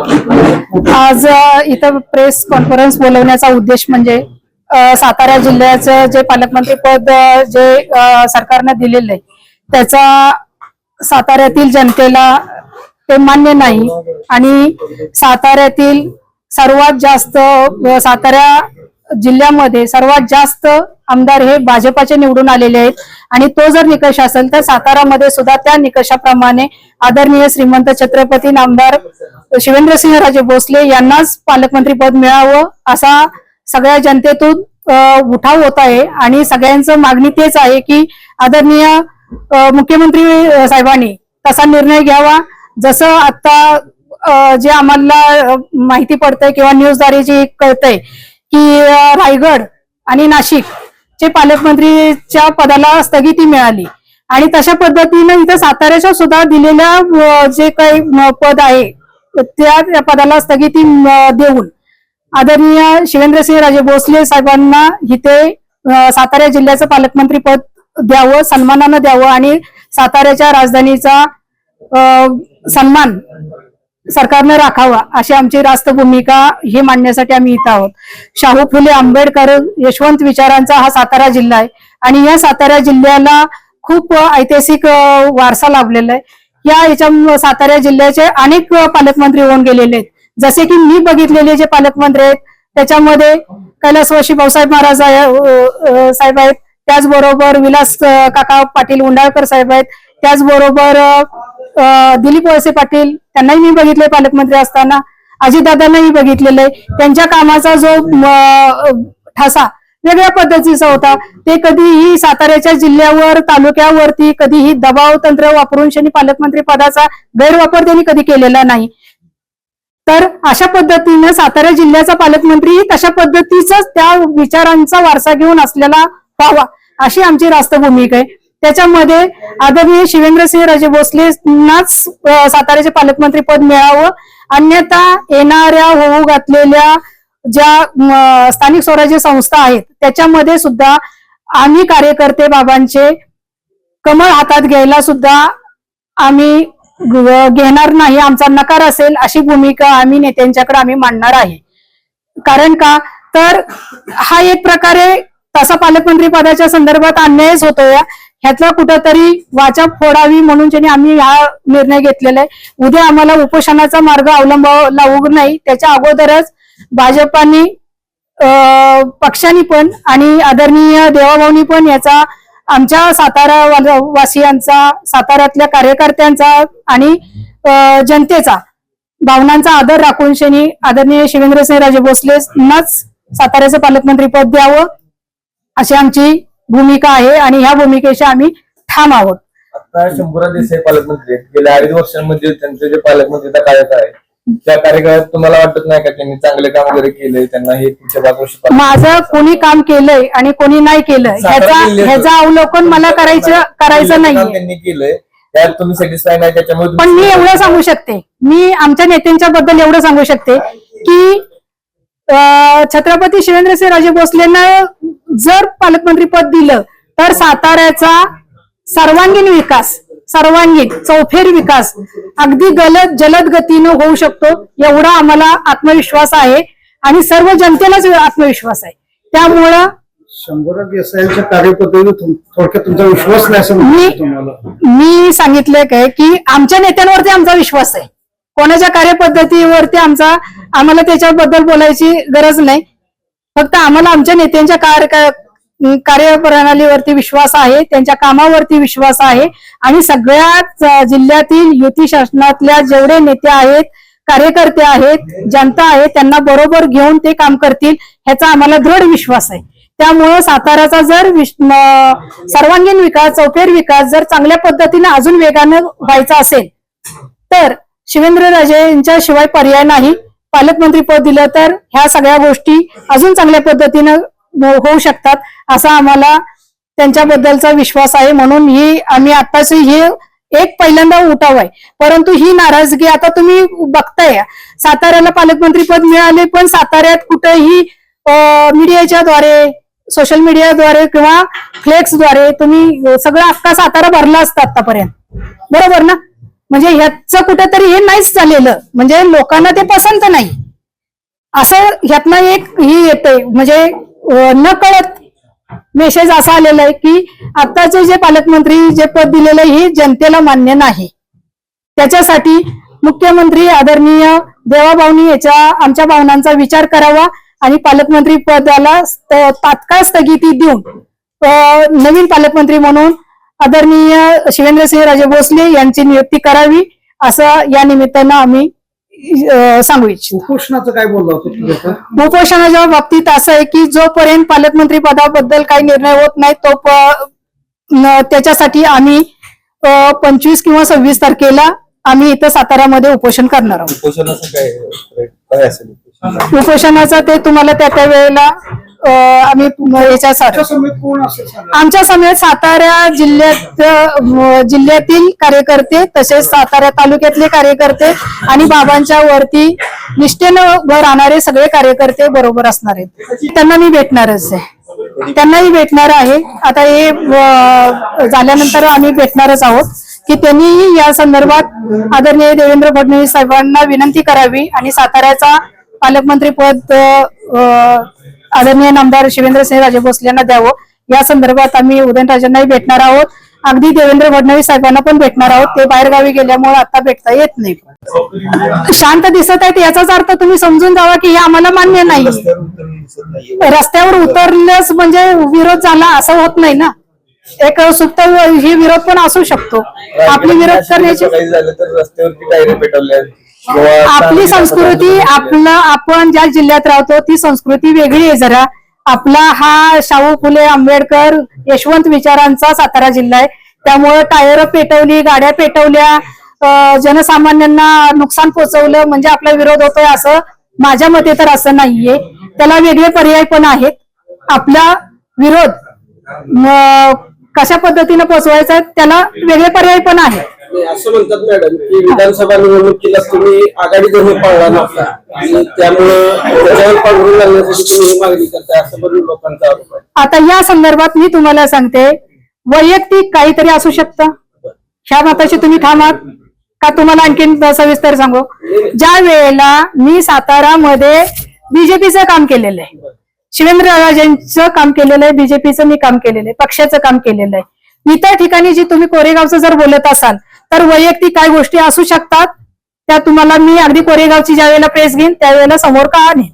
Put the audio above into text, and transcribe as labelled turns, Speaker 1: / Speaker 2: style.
Speaker 1: आज इथं press conference बोलवण्याचा उद्देश म्हणजे सातारा जिल्ह्याचं जे पालकमंत्री पद जे सरकारने सरकारनं दिलेलं आहे त्याचा साताऱ्यातील जनतेला ते मान्य नाही. आणि साताऱ्यातील सर्वात जास्त साताऱ्या सातारा जिल्ह्यामध्ये सर्वात जास्त आमदार हे भाजपाचे निवडून आलेले आहेत. आणि तो जर निकष असेल तर सातारामध्ये सुद्धा त्या निकषाप्रमाणे आदरणीय श्रीमंत छत्रपती नामदार शिवेंद्रसिंहराजे भोसले यांनाच पालकमंत्री पद मिळावं असा सगळ्या जनतेतून उठाव होत आहे. आणि सगळ्यांचं मागणी तेच आहे की आदरणीय मुख्यमंत्री साहेबांनी तसा निर्णय घ्यावा. जसं आता जे आम्हाला माहिती पडतंय किंवा न्यूजद्वारे जे कळतंय की रायगड आणि नाशिक चे पालकमंत्रीच्या पदाला स्थगिती मिळाली. आणि तशा पद्धतीनं इथं साताऱ्याच्या सुद्धा दिलेल्या जे काही पद आहे त्या पदाला स्थगिती देऊन आदरणीय शिवेंद्रसिंहराजे भोसले साहेबांना इथे सातारा जिल्ह्याचं पालकमंत्री पद द्यावं सन्मानानं द्यावं आणि साताऱ्याच्या राजधानीचा सन्मान सरकारने राखावा अशी आमची रास्त भूमिका ही मांडण्यासाठी आम्ही इथं आहोत. शाहू फुले आंबेडकर यशवंत विचारांचा हा सातारा जिल्हा आहे. आणि या सातारा जिल्ह्याला खूप ऐतिहासिक वारसा लाभलेला आहे. या याच्या सातारा जिल्ह्याचे अनेक पालकमंत्री होऊन गेलेले आहेत. जसे की मी बघितलेले जे पालकमंत्री आहेत त्याच्यामध्ये कैलासवासी भाऊसाहेब महाराज साहेब आहेत. त्याचबरोबर विलास काका पाटील उंडाळकर साहेब आहेत. त्याचबरोबर दिलीप वळसे पाटील त्यांनाही मी बघितले पालकमंत्री असताना. अजितदादांनाही बघितलेलं आहे त्यांच्या कामाचा जो ठसा वेगळ्या पद्धतीचा होता. ते कधीही साताऱ्याच्या जिल्ह्यावर तालुक्यावरती कधीही दबाव तंत्र वापरून शनी पालकमंत्री पदाचा गैरवापर त्यांनी कधी केलेला नाही. तर अशा पद्धतीनं सातारा जिल्ह्याचा पालकमंत्री तशा पद्धतीचाच त्या विचारांचा वारसा घेऊन असलेला व्हावा अशी आमची रास्त भूमिका आहे. त्याच्यामध्ये आदरणीय शिवेंद्रसिंह राजे भोसलेंनाच साताऱ्याचे पालकमंत्री पद मिळावं. अन्यथा येणाऱ्या होऊ घातलेल्या ज्या स्थानिक स्वराज्य संस्था आहेत त्याच्यामध्ये सुद्धा आम्ही कार्यकर्ते बाबांचे कमळ हातात घ्यायला सुद्धा आम्ही घेणार नाही आमचा नकार असेल अशी भूमिका आम्ही नेत्यांच्याकडे आम्ही मांडणार आहे. कारण का? तर हा एक प्रकारे तसा पालकमंत्री पदाच्या संदर्भात अन्यायच होतोय. ह्याचा कुठंतरी वाचा फोडावी म्हणून ज्यांनी आम्ही हा निर्णय घेतलेला आहे. उद्या आम्हाला उपोषणाचा मार्ग अवलंबावा लागू नाही त्याच्या अगोदरच भाजपाने पक्षांनी पण आणि आदरणीय देवाभाऊनी पण याचा आमच्या सातारा वासियांचा साताऱ्यातल्या कार्यकर्त्यांचा आणि जनतेचा भावनांचा आदर राखून शनी आदरणीय शिवेंद्रसिंहराजे भोसलेंनाच साताऱ्याचं पालकमंत्री पद द्यावं अशी आमची भूमिका आहे आणि ह्या भूमिकेशी आम्ही ठाम आहोत.
Speaker 2: आता शंभूराज देसाई पालकमंत्री आहेत. गेल्या अडीच वर्षांमध्ये त्यांचे जे पालकमंत्रीचा कार्यकाळ आहे त्या कार्यकाळात तुम्हाला वाटत नाही का त्यांनी चांगले काम वगैरे केले? त्यांना हे पुढच्या पाच वर्ष
Speaker 1: माझं कोणी काम केलंय आणि कोणी नाही केलं ह्याचा
Speaker 2: सातारा जिल्ह्याचं-
Speaker 1: ह्याचं अवलोकन मला करायचं करायचं नाहीये.
Speaker 2: त्यांनी केलंय. त्यात तुम्ही सॅटिस्फाय नाही त्याच्यामुळे
Speaker 1: पण मी एवढं सांगू शकते. मी आमच्या नेत्यांच्या बद्दल एवढं सांगू शकते की अं, छत्रपती शिवेंद्रसिंह राजे भोसलेंना जर पालकमंत्री पद दिलं तर साताऱ्याचा सर्वांगीण विकास सर्वांगीण चौफेर विकास अगदी गलत जलद गतीनं होऊ शकतो एवढा आम्हाला आत्मविश्वास आहे. आणि सर्व जनतेलाच आत्मविश्वास आहे. त्यामुळं
Speaker 3: तुमचा विश्वास नाही
Speaker 1: मी सांगितलंय काय की आमच्या नेत्यांवरती आमचा विश्वास आहे. कोणाच्या कार्यपद्धतीवरती आमचा आम्हाला त्याच्याबद्दल बोलायची गरज नाही. फक्त आम्हाला आमच्या नेत्यांच्या कार्य कार्यप्रणालीवरती विश्वास आहे त्यांच्या कामावरती विश्वास आहे. आणि सगळ्याच जिल्ह्यातील युती शासनातल्या जेवढे नेते आहेत कार्यकर्ते आहेत जनता आहे त्यांना बरोबर घेऊन ते काम करतील ह्याचा आम्हाला दृढ विश्वास आहे. त्यामुळं साताऱ्याचा जर सर्वांगीण विकास चौफेर विकास जर चांगल्या पद्धतीने अजून वेगानं व्हायचा असेल तर शिवेंद्रराजे यांच्या शिवाय पर्याय नाही. पालकमंत्री पद दिलं तर ह्या सगळ्या गोष्टी अजून चांगल्या पद्धतीनं होऊ शकतात असा आम्हाला त्यांच्याबद्दलचा विश्वास आहे. म्हणून ही आम्ही आत्ताच हे एक पहिल्यांदा उठाव आहे. परंतु ही नाराजगी आता तुम्ही बघताय. साताऱ्याला पालकमंत्री पद मिळाले पण साताऱ्यात कुठेही मीडियाच्या द्वारे सोशल मीडियाद्वारे किंवा फ्लेक्सद्वारे तुम्ही सगळं अख्खा सातारा भरला असता आतापर्यंत. बरोबर ना? म्हणजे ह्याचं कुठेतरी हे नाहीच झालेलं. म्हणजे लोकांना ते पसंत नाही. असं ह्यातनं एक ही येते म्हणजे न कळत मेसेज असा आलेला आहे की आताचे जे पालकमंत्री जे पद दिलेलं हे जनतेला मान्य नाही. त्याच्यासाठी मुख्यमंत्री आदरणीय देवाभाऊनी याच्या आमच्या भावनांचा विचार करावा आणि पालकमंत्री पदाला तात्काळ स्थगिती देऊन नवीन पालकमंत्री म्हणून आदरणीय शिवेंद्रसिंह राजे भोसले यांची नियुक्ती करावी असं या निमित्तानं आम्ही सांगू इच्छितो
Speaker 3: उपोषणाचं काय बोलला?
Speaker 1: उपोषणाच्या बाबतीत असं आहे की जोपर्यंत पालकमंत्री पदाबद्दल काही निर्णय होत नाही तो त्याच्यासाठी आम्ही पंचवीस किंवा सव्वीस तारखेला आम्ही इथं साताऱ्यामध्ये उपोषण करणार आहोत
Speaker 2: उपोषणाचं काय काय असेल उपोषण?
Speaker 1: उपोषणाचं ते तुम्हाला त्या त्या वेळेला आम्ही याच्या
Speaker 3: तुमच्या समेत कोण असेल सांगा?
Speaker 1: आमच्या समेत सातारा जिल्ह्यात जिल्ह्यातील कार्यकर्ते तसेच सातारा तालुक्यातले कार्यकर्ते आणि बाबांच्या वरती निष्ठेनं उभं राहणारे सगळे कार्यकर्ते बरोबर असणार आहेत. त्यांना मी भेटणारच आहे. त्यांनाही भेटणार आहे. आता हे झाल्यानंतर आम्ही भेटणारच आहोत की त्यांनीही या संदर्भात आदरणीय देवेंद्र फडणवीस साहेबांना विनंती करावी आणि साताऱ्याचा पालकमंत्री पद आदरणीय नामदार शिवेंद्रसिंह राजे भोसले यांना द्यावं. या संदर्भात आम्ही उदयनराजांनाही भेटणार आहोत. अगदी देवेंद्र फडणवीस साहेबांना पण भेटणार आहोत. ते बाहेरगावी गेल्यामुळे आता भेटता येत नाही. शांत दिसत आहेत याचाच अर्थ तुम्ही समजून जावा की हे आम्हाला मान्य नाही. रस्त्यावर उतरल्यास म्हणजे विरोध झाला असं होत नाही ना. एक सुप्त ही विरोध पण असू शकतो. आपली विरोध करण्याची आपली संस्कृती आपलं आपण ज्या जिल्ह्यात राहतो ती संस्कृती वेगळी आहे जरा. आपला हा शाहू फुले आंबेडकर यशवंत विचारांचा सातारा जिल्हा आहे. त्यामुळे टायर पेटवली गाड्या पेटवल्या जनसामान्यांना नुकसान पोहोचवलं म्हणजे आपला विरोध होतोय असं माझ्या मते तर असं नाहीये. त्याला वेगळे पर्याय पण आहेत. आपला विरोध कशा पद्धतीने पोचवायचा त्याला वेगळे पर्याय पण आहेत.
Speaker 4: नाही, असं म्हणतात मॅडम की विधानसभा निवडणुकीला तुम्ही आघाडी धर्म पाळला नव्हता आणि त्यामुळे त्याच्यावर पांघरून घालण्यासाठी तुम्ही ही मागणी करताय असं म्हणून लोकांचा आरोप आहे.
Speaker 1: आता या संदर्भात मी तुम्हाला सांगते वैयक्तिक काहीतरी असू शकतं? ह्या मताशी तुम्ही ठामात का तुम्हाला आणखीन सविस्तर सांगू? ज्या वेळेला मी सातारामध्ये बीजेपीचं काम केलेलं आहे शिवेंद्र राजेंचं काम केलेलं आहे बीजेपीचं मी काम केलेलं आहे पक्षाचं काम केलेलं आहे. इतर ठिकाणी जी तुम्ही कोरेगावचं जर बोलत असाल तर वैयक्तिक काय गोष्टी असू शकतात त्या तुम्हाला मी अगदी कोरेगावची ज्या वेळेला प्रेस घेईन त्यावेळेला समोर का आणेन